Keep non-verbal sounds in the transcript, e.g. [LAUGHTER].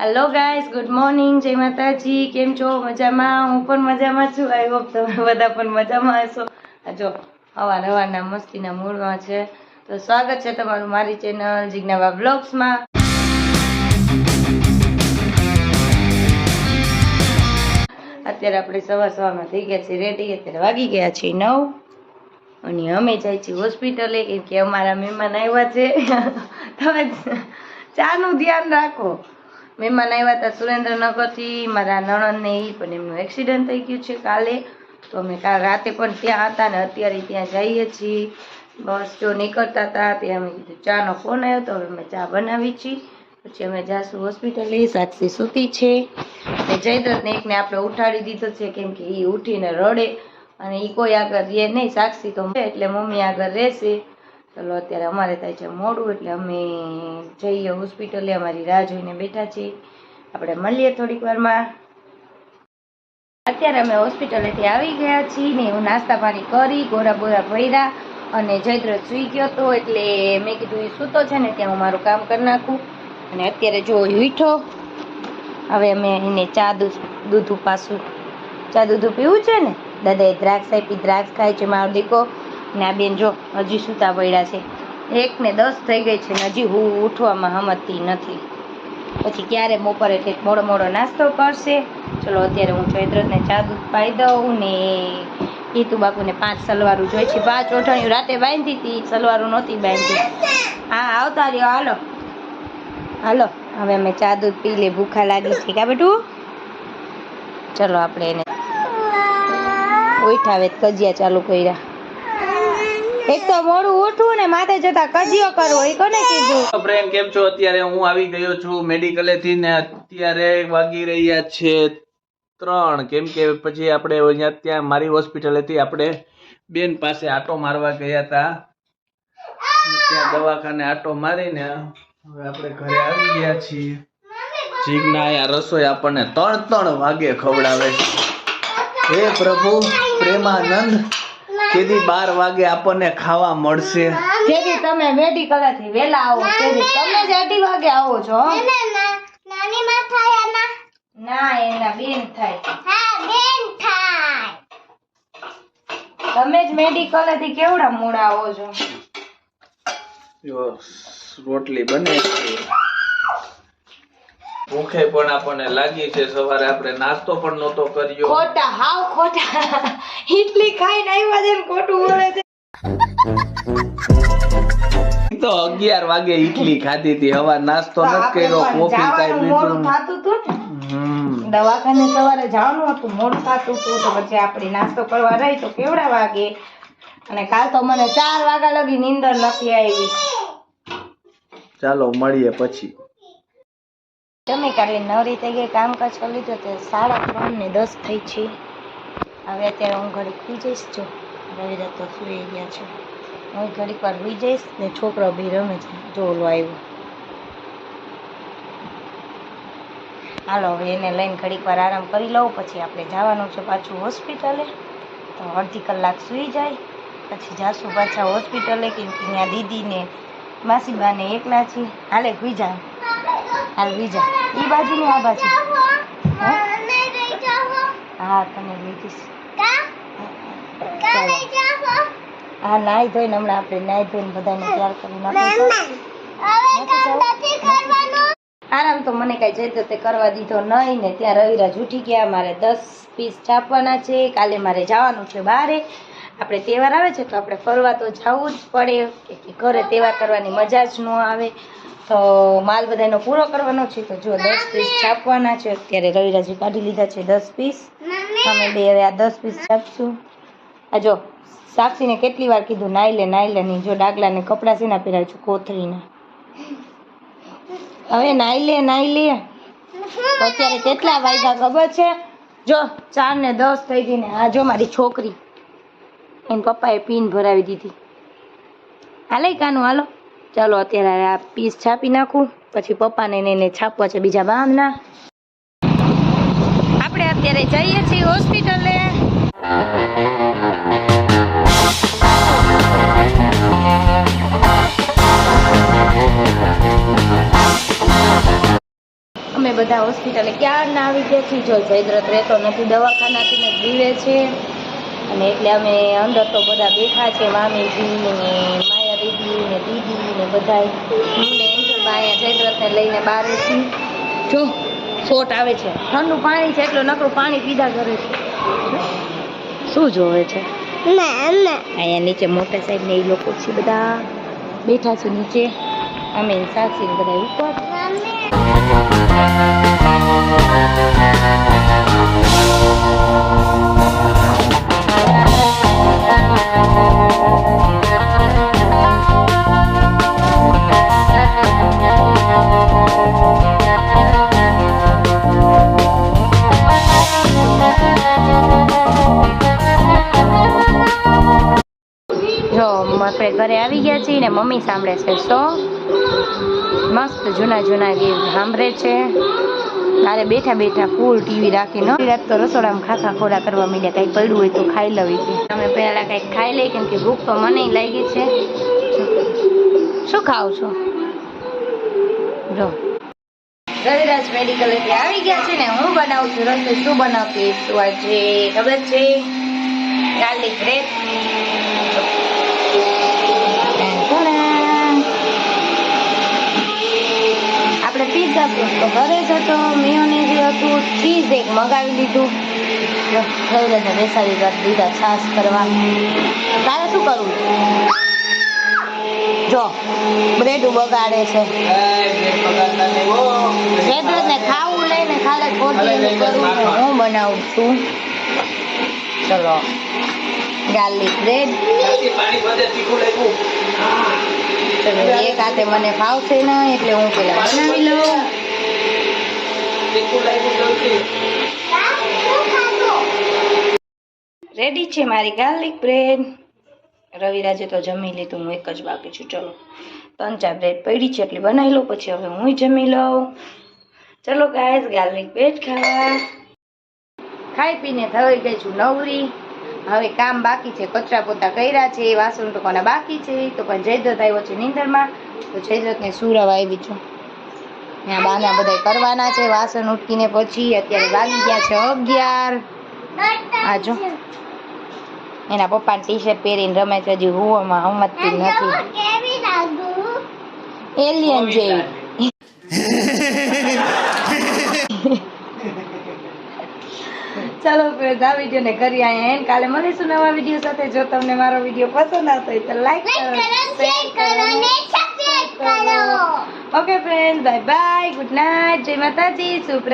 Hello guys good morning જય માતાજી. કેમ છો? મજામાં? હું પણ મજામાં છું. આઈ હોપ તમે બધા પણ મજામાં હશો. જો અવાર હવારના મસ્તીના મૂડમાં છે. તો સ્વાગત છે તમારું મારી ચેનલ જિજ્ઞાવા બ્લોગ્સમાં. અત્યારે આપણે સવાર સવારમાં થઈ ગયા છીએ. રેડી અત્યારે વાગી ગયા છીએ નવ. અને અમે જાય છીએ હોસ્પિટલે, કેમ કે અમારા મહેમાન આવ્યા છે. [LAUGHS] તમે ચાનું ધ્યાન રાખો. મહેમાન આવ્યા હતા સુરેન્દ્રનગરથી, મારા નણંદને એ પણ એમનું એક્સિડન્ટ થઈ ગયું છે કાલે. તો અમે કાલ રાતે પણ ત્યાં હતા ને અત્યારે ત્યાં જઈએ છીએ. બસ જો નીકળતા હતા ત્યાં અમે કીધું ચાનો ફોન આવ્યો તો હવે અમે ચા બનાવી છીએ પછી અમે જાશું હોસ્પિટલે સાક્ષી સૂતી છે. ને જયદ્રથને એકને આપણે ઉઠાડી દીધો છે કેમ કે એ ઉઠીને રડે. અને એ કોઈ આગળ રહે નહીં, સાક્ષી તો એટલે મમ્મી આગળ રહેશે. ચલો, અત્યારે અમારે થાય છે મોડું, એટલે અમે જઈએ હોસ્પિટલે, અમારી રાહ જોઈને બેઠા છીએ. આપણે મળીએ થોડીક વારમાં. અત્યારે અમે હોસ્પિટલેથી આવી ગયા છીએ ને હું નાસ્તા પાણી કરી, ગોરા બોરા ભર્યા અને જયદ્રથ સૂઈ ગયો હતો એટલે મેં કીધું, એ સૂતો છે ને, ત્યાં હું મારું કામ કરી નાખું. અને અત્યારે જો હીઠો હવે અમે એને ચા દૂધ, દૂધું ઉપાસું. ચા દૂધું પીવું છે ને? દાદાએ દ્રાક્ષ આપી, દ્રાક્ષ ખાય છે, મારો દીકો. ને આ બેન, જો, હજી સૂતા પડ્યા છે. એક ને દસ થઈ ગઈ છે ને હજી હું ઉઠવામાં હમતતી નથી. પછી ક્યારે બપોરે કંઈક મોડો મોડો નાસ્તો કરશે? ચલો, અત્યારે હું ચૈત્રને ચા દૂધ પાઈ દઉં ને ઈતુ બાપુને પાંચ સલવારું જોઈ છે. પાંચ ઓઠાણીઓ રાતે બાંધી હતી, સલવારું નહોતી બાંધી. હા, આવતા રહ્યો, હાલો. હાલો, હવે અમે ચા દૂધ પી લે ભૂખા લાગી છે. કા બેટું? ચલો, આપણે એને ઉઠાવે, કજિયા ચાલુ કર્યા. એક તો મોડું ઉઠવું ને માથે જતા કજિયો કરવો એ કોને કીધું? પ્રેમ કેમ છો? અત્યારે હું આવી ગયો છું મેડિકલે થી ને અત્યારે વાગી રહ્યા છે ત્રણ. કેમ કે પછી આપણે અહીંયા ત્યાં મારી હોસ્પિટલેથી આપણે બેન પાસે આટો મારવા ગયા હતા. ત્યાં દવાખાને આટો મારીને હવે આપણે ઘરે આવી ગયા છીએ. જીગના અહીંયા રસોઈ આપણને ત્રણ ત્રણ વાગે ખવડાવે હે પ્રભુ, પ્રેમાનંદ. કેદી બાર વાગે આપણને ખાવા મળશે? કેદી તમે મેડિકલેથી વેલા આવો કેદી તમે જ અઢી વાગે આવો છો હો? ના એના બેન થાય. તમે જ મેડિકલેથી કેવડા મોડા આવો છો? જો રોટલી બને છે. ભૂખે પણ આપણને લાગી છે. સવારે આપણે નાસ્તો પણ નહોતો કર્યો. ખોટા હાવ ખોટા. ઇડલી ખાઈને આવ્યા છે ખોટું બોલે છે. તો અગિયાર વાગે ઇડલી ખાધી હતી. હવે નાસ્તો નથી કર્યો કોફી કાઈ પીધું થતું હતું ને. દવાખાને સવારે જવાનું હતું મોડું થતું હતું. તો પછી આપણે નાસ્તો કરવા રહી તો કેવડા વાગે? અને કાલ તો મને ચાર વાગ્યા લગી નીંદર નથી આવી. ચાલો મળીએ પછી. તમે કાઢી નવરી થઈ ગઈ, કામકાજ કરી લીધું તો સાડા ત્રણ ને દસ થઈ છે. હવે અત્યારે હું ઘડીક સુઈ જઈશ, જો રવિરાત તો સુઈ ગયા છે. હું ઘડીક વાર સુઈ જઈશ ને છોકરો બી રમે છે જો આવ્યો હાલો, હવે એને લઈને ઘડીક વાર આરામ કરી લઉં, પછી આપણે જવાનું છે પાછું હોસ્પિટલે. તો અડધી કલાક સૂઈ જાય, પછી જાશું પાછા હોસ્પિટલે, કેમ કે ત્યાં દીદીને, માસીબાને એકલા છે હાલે, સુઈ જાય હાલ બીજા. એ બાજુ ને આ બાજુ. હા? તને લઈ જઈશ. હા નાહી ધોઈને હમણાં આપણે નાહી ધોઈને બધાને તૈયાર કરી આરામ તો મને કઈ તો તે કરવા દીધો નહીં ને ત્યાં રવિરાજ ઉઠી ગયા. મારે દસ પીસ છાપવાના છે. કાલે મારે જવાનું છે બારે. આપણે તહેવાર આવે છે તો આપણે ફરવા તો જવું જ પડે. કે ઘરે તહેવાર કરવાની મજા જ ન આવે. તો માલ બધાનો પૂરો કરવાનો છે. તો જો દસ પીસ છાપવાના છે. અત્યારે રવિરાજે કાઢી લીધા છે દસ પીસ અમે બે હવે આ દસ પીસ છાપશું. આ જો, સાક્ષીને કેટલી વાર કીધું નાઈ લે નાઈ લે નહીં. જો ડાગલાને કપડાં શેના પહેરાવું છું કોથળીના. હવે નાઈ લે નાઈ લે અત્યારે કેટલા વાગ્યા ખબર છે? જો ચાર ને દસ થઈ ગઈ ને આ જો મારી છોકરી. એમ પપ્પાએ પીન ભરાવી દીધી. હાલે કાનું, હાલો. ચાલો અત્યારે આ પીસ છાપી નાખું. પછી પપ્પાને એને છાપવા છે બીજા બામના આપણે અત્યારે જઈએ છીએ હોસ્પિટલે. અમે બધા હોસ્પિટલે ક્યાં ના આવી ગયા છીએ? જો જયદ્રથ રહેતો નથી, દવાખાનાથી ને દીવે છે. અને એટલે અમે અંદર તો બધા બેઠા છે મામીજી ને દીદી ને દીદી ને બધા હું ને એન્જલ અહીંયા જયદ્રથને લઈને બહાર છું જો શોટ આવે છે. ઠંડુ પાણી છે એટલું નકરું પાણી પીધા કરે છે. શું જોવે છે? અહીંયા નીચે મોટા સાહેબ ને એ લોકો છે બધા. બેઠા છે નીચે. અમે સાક્ષી બધા ઉપર આપણે ઘરે આવી ગયા છીએ ને મમ્મી સાંભળે છે સો મસ્ત જૂના જૂના ગીત સાંભળે છે. તારે બેઠા બેઠા ફૂલ ટીવી રાખીને. રાત તો રસોડામાં ખાખા ખોરા કરવા માંડ્યા કંઈક પડ્યું હોય તો ખાઈ લવી છે અમે પહેલા કંઈક ખાઈ લઈ કેમ કે ભૂખ તો મને લાગી છે. શું ખાવ છો? જો. રવિરાજ મેડિકલેથી આવી ગયા છે ને. હું બનાવું છું રસોઈ. શું બનાવતી? છું આજે ખબર છે? ગાર્લિક બ્રેડ તો ઘરે જ મેયોને જે હતું ચીઝ એક મગાવી લીધું. રવિરાજને બેસાડી કરી દીધા છાશ કરવા. તારે શું કરવું? જો બ્રેડ બગાડે છે. ને ખાવું લઈને ખાલી ખોટી કરવું હું બનાવું છું. ચલો ગાર્લિક બ્રેડ એક હાથે મને ફાવશે ના, એટલે હું પેલા બનાવી લઉં. રેડી છે મારી ગાર્લિક બ્રેડ રવિરાજે તો જમી લીધું, હું એક જ બાકી છું. ચલો, ત્રણ ચાર બ્રેડ પડી છે એટલે બનાવી લઉં, પછી હવે હું જમી લઉં. ચલો ગાય ગાર્લિક બ્રેડ ખાવા. ખાઈ પીને થઈ ગઈ છું નવરી. હવે કામ બાકી છે, કચરા પોતા કર્યા છે, વાસણ ટોકાના બાકી છે. તો પણ જયદ્રથ આવ્યો છે નીંદરમાં. તો જયદ્રથને સુરવ આવી છું. ત્યાં બાના બધા કરવાના છે. વાસણ ઉટકીને પછી અત્યારે વાગી ગયા છે અગિયાર. આજો એના પપ્પાને ટી શર્ટ પહેરીને રમે છે. હજી હુવામાં હમતતી નથી. એલિયન જેવી. ચાલો ફ્રેન્ડ આ વીડિયો ને કરી અહીંયા એન્ડ કાલે મળીશું નવા વીડિયો સાથે. જો તમને મારો વીડિયો પસંદ આવતો હોય તો લાઈક કરો Okay, friends. Bye, bye. Good night, night જય માતાજી શુભ